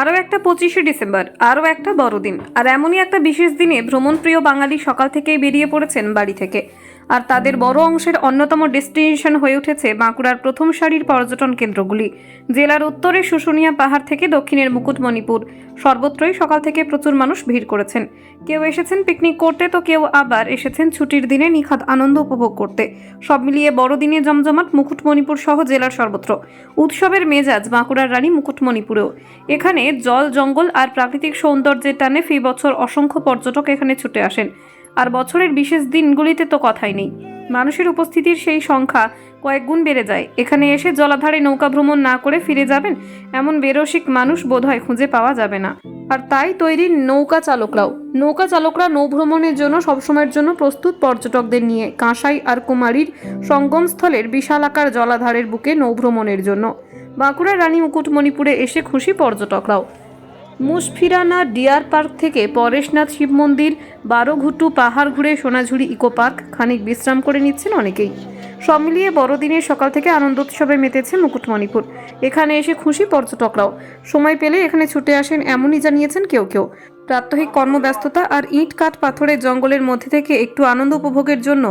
আরও একটা পঁচিশে ডিসেম্বর, আরও একটা বড়দিন, আর এমনই একটা বিশেষ দিনে ভ্রমণপ্রিয় বাঙালি সকাল থেকেই বেরিয়ে পড়েছেন বাড়ি থেকে। আর তাদের বড় অংশের অন্যতম ডেস্টিনেশন হয়ে উঠেছে বাঁকুড়ার প্রথম সারির পর্যটন কেন্দ্রগুলি। জেলার উত্তরে শুশুনিয়া পাহাড় থেকে দক্ষিণের মুকুটমণিপুর। সর্বত্রই সকাল থেকে প্রচুর মানুষ ভিড় করেছেন। কেউ এসেছেন পিকনিক করতে, তো কেউ আবার এসেছেন ছুটির দিনে নিখাত আনন্দ উপভোগ করতে। সব মিলিয়ে বড়দিনে জমজমাট মুকুটমণিপুর সহ জেলার সর্বত্র। উৎসবের মেজাজ বাঁকুড়ার রানী মুকুটমণিপুরেও। এখানে জল, জঙ্গল আর প্রাকৃতিক সৌন্দর্যের টানে ফি বছর অসংখ্য পর্যটক এখানে ছুটে আসেন। আর বছরের বিশেষ দিনগুলিতে তো কথাই নেই। মানুষের উপস্থিতির সেই সংখ্যা কয়েক গুণ বেড়ে যায়। এখানে এসে জলাধারে নৌকা ভ্রমণ না করে ফিরে যাবেন এমন বেরসিক মানুষ বোধহয় খুঁজে পাওয়া যাবে না। আর তাই তৈরি নৌকা চালকরাও। নৌকা চালকরা নৌভ্রমণের জন্য সবসময়ের জন্য প্রস্তুত পর্যটকদের নিয়ে কাঁসাই আর কুমারীর সঙ্গমস্থলের বিশাল আকার জলাধারের বুকে নৌভ্রমণের জন্য। বাঁকুড়ার রানী মুকুটমণিপুরে এসে খুশি পর্যটকরাও। মুশফিরানা ডিয়ার পার্ক থেকে পরেশনাথ শিব মন্দির, বারোঘুটু পাহাড় ঘুরে সোনাঝুরি ইকো পার্ক খানিক বিশ্রাম করে নিচ্ছেন অনেকেই। সব মিলিয়ে বড়দিনের সকাল থেকে আনন্দ উৎসবে মেতেছে মুকুটমণিপুর। এখানে এসে খুশি পর্যটকরাও। সময় পেলে এখানে ছুটে আসেন এমনই জানিয়েছেন কেউ কেউ। প্রাত্যহিক কর্মব্যস্ততা আর ইট কাঠ পাথরের জঙ্গলের মধ্যে থেকে একটু আনন্দ উপভোগের জন্য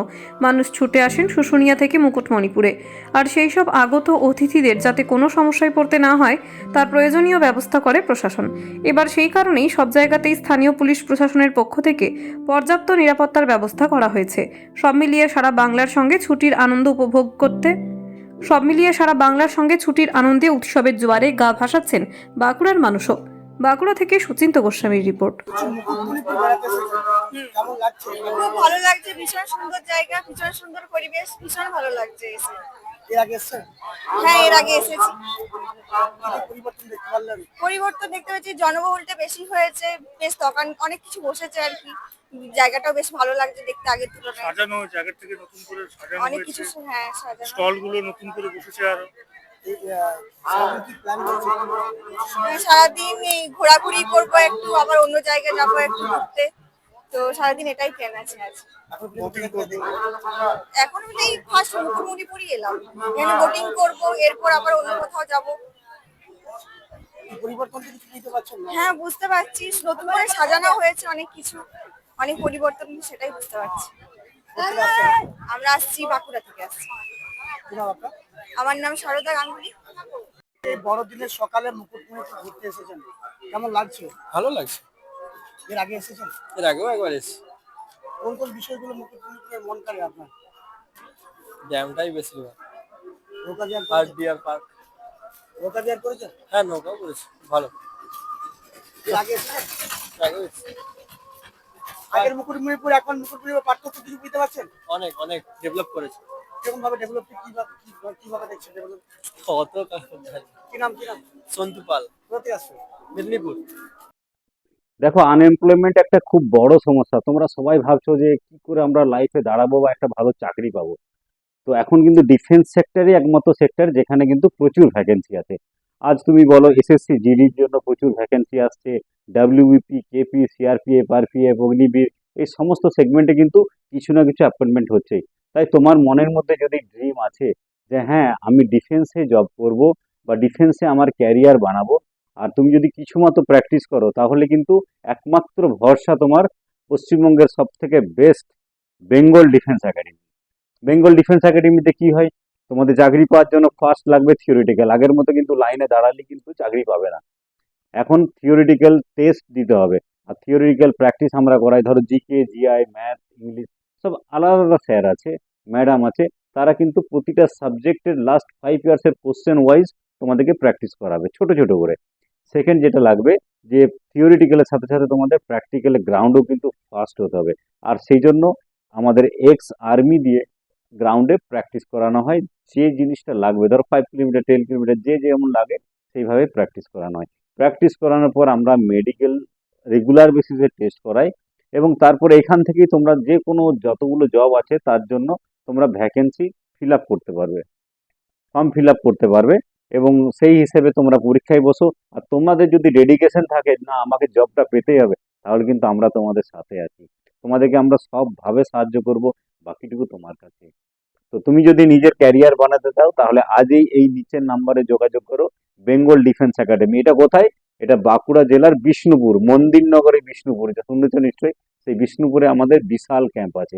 মানুষ ছুটে আসেন শুশুনিয়া থেকে মুকুটমণিপুরে। আর সেই সব আগত অতিথিদের যাতে কোনো সমস্যায় পড়তে না হয়, তার প্রয়োজনীয় ব্যবস্থা করে প্রশাসন। এবার সেই কারণেই সব জায়গাতেই স্থানীয় পুলিশ প্রশাসনের পক্ষ থেকে পর্যাপ্ত নিরাপত্তার ব্যবস্থা করা হয়েছে। সব মিলিয়ে সারা বাংলার সঙ্গে ছুটির আনন্দ উপভোগ করতে, সব মিলিয়ে সারা বাংলার সঙ্গে ছুটির আনন্দে উৎসবের জোয়ারে গা ভাসাচ্ছেন বাঁকুড়ার মানুষও। বাঁকুড়া থেকে সুচিন্ত গোস্বামীর রিপোর্ট। খুব ভালো লাগছে ভীষণ সুন্দর জায়গা ভীষণ সুন্দর পরিবেশ ভীষণ ভালো লাগছে এসে। এর আগে এসেছেন? হ্যাঁ এর আগে এসেছি। পরিবর্তন দেখতে পারলেন? পরিবর্তন দেখতে পাচ্ছি জনবহুলটা বেশি হয়েছে বেশ দোকান অনেক কিছু বসেছে আর কি। জায়গাটাও বেশ ভালো লাগছে দেখতে আগের তুলনায়। সাজানো আগের থেকে নতুন করে সাজানো অনেক কিছু হ্যাঁ সাজানো। স্টলগুলো নতুন করে বসেছে আর। সারাদিন হ্যাঁ, এই ঘোরাঘুরি করব একটু আবার অন্য জায়গায় যাব একটু ঘুরতে। তো সারাদিন এটাই প্ল্যান আছে আজ। এখন এই ফার্স্ট মুকুটমণিপুরই এলাম। এখানে বোটিং করব এরপর আবার অন্য কোথাও যাব। হ্যাঁ বুঝতে পারছি। নতুন করে সাজানো হয়েছে অনেক কিছু। অনেক পরিবর্তন সেটাই বুঝতে পারছি। আমরা আসছি বাঁকুড়া থেকে আসছি। আমার নাম সারদা গাঙ্গুলি। এই বড়দিনের সকালে মুকুটমণিপুর ঘুরতে এসেছেন। কেমন লাগছে? ভালো লাগছে। এর আগে এসেছেন? এর আগেও একবার এসেছি। কোন কোন বিষয়গুলো মুকুটমণিপুরের মন কাড়ে আপনার? ড্যামটাই বেশিরভাগ। নৌকা বিহার করেছেন? Deer park. নৌকা বিহার করেছেন হ্যাঁ নৌকাও করেছি। ভালো। এর আগে এসেছেন? আগেও এসেছি। আগের মুকুটমণিপুর এখন মুকুটমণিপুর পার্থক্য কিছু বুঝতে পারছেন? অনেক অনেক ডেভেলপ করেছে। কীরকম ভাবে ডেভেলপ কীভাবে কি- কীভাবে দেখছেন ডেভেলপ কি নাম কি নাম? সন্তু পাল। কোথা থেকে মেদিনীপুর। দেখো আনএমপ্লয়মেন্ট একটা খুব বড় সমস্যা। তোমরা সবাই ভাবছ যে কি করে আমরা লাইফে দাঁড়াবো বা একটা ভালো চাকরি পাবো। তো এখন কিন্তু ডিফেন্স সেক্টরই একমাত্র সেক্টর যেখানে কিন্তু প্রচুর ভ্যাকেন্সি আছে। আজ তুমি বলো এসএসসি জিডির জন্য প্রচুর ভ্যাকেন্সি আসছে। WBP KP CRPF RPF Agniveer এই সমস্ত সেগমেন্টে কিন্তু কিছু না কিছু অ্যাপয়েন্টমেন্ট হচ্ছে তাই তোমার মনের মধ্যে যদি ড্রিম আছে যে হ্যাঁ আমি ডিফেন্সে জব করব বা ডিফেন্সে আমার ক্যারিয়ার বানাবো। আর তুমি যদি কিছু মতো প্র্যাকটিস করো, তাহলে কিন্তু একমাত্র ভরসা তোমার পশ্চিমবঙ্গের সব থেকে best Bengal defence academy Bengal defence একাডেমিতে কি হয়? তোমাদের চাকরি পাওয়ার জন্য ফার্স্ট লাগবে থিওরিটিক্যাল আগের মতো কিন্তু লাইনে দাঁড়ালে কিন্তু চাকরি পাবে না। এখন থিওরিটিক্যাল টেস্ট দিতে হবে। আর থিওরিটিক্যাল প্র্যাকটিস আমরা করাই। ধরো জিকে জিআই ম্যাথ ইংলিশ সব আলাদা আলাদা স্যার আছে ম্যাডাম আছে। তারা কিন্তু প্রতিটা সাবজেক্টের লাস্ট ফাইভ ইয়ার্সের কোশ্চেন ওয়াইজ তোমাদেরকে প্র্যাকটিস করাবে, ছোট ছোট করে। সেকেন্ড যেটা লাগবে, যে থিওরিটিক্যালের সাথে সাথে তোমাদের প্র্যাকটিক্যাল গ্রাউন্ডও কিন্তু ফাস্ট হতে হবে। আর সেই জন্য আমাদের এক্স আর্মি দিয়ে গ্রাউন্ডে প্র্যাকটিস করানো হয়। যে জিনিসটা লাগবে, ধরো ফাইভ কিলোমিটার টেন কিলোমিটার যে যেমন লাগে, সেইভাবে প্র্যাকটিস করানো হয়। প্র্যাকটিস করানোর পর আমরা মেডিকেল রেগুলার বেসিসে টেস্ট করাই এবং তারপরে এখান থেকেই তোমরা যে কোনো যতগুলো জব আছে, তার জন্য তোমরা ভ্যাকেন্সি ফিল আপ করতে পারবে। ফর্ম ফিল আপ করতে পারবে এবং সেই হিসেবে তোমরা পরীক্ষায় বসো। আর তোমাদের যদি ডেডিকেশন থাকে, না, আমাকে জবটা পেতেই হবে, তাহলে কিন্তু আমরা তোমাদের সাথে আছি। তোমাদেরকে আমরা সবভাবে সাহায্য করব, বাকিটুকু তোমার কাছে। তো তুমি যদি নিজের ক্যারিয়ার বানাতে চাও, তাহলে আজই এই নিচের নাম্বারে যোগাযোগ করো। বেঙ্গল ডিফেন্স একাডেমি এটা কোথায়? এটা বাঁকুড়া জেলার বিষ্ণুপুর, মন্দিরনগরে বিষ্ণুপুর। এটা শুনেছ নিশ্চয়ই? সেই বিষ্ণুপুরে আমাদের বিশাল ক্যাম্প আছে।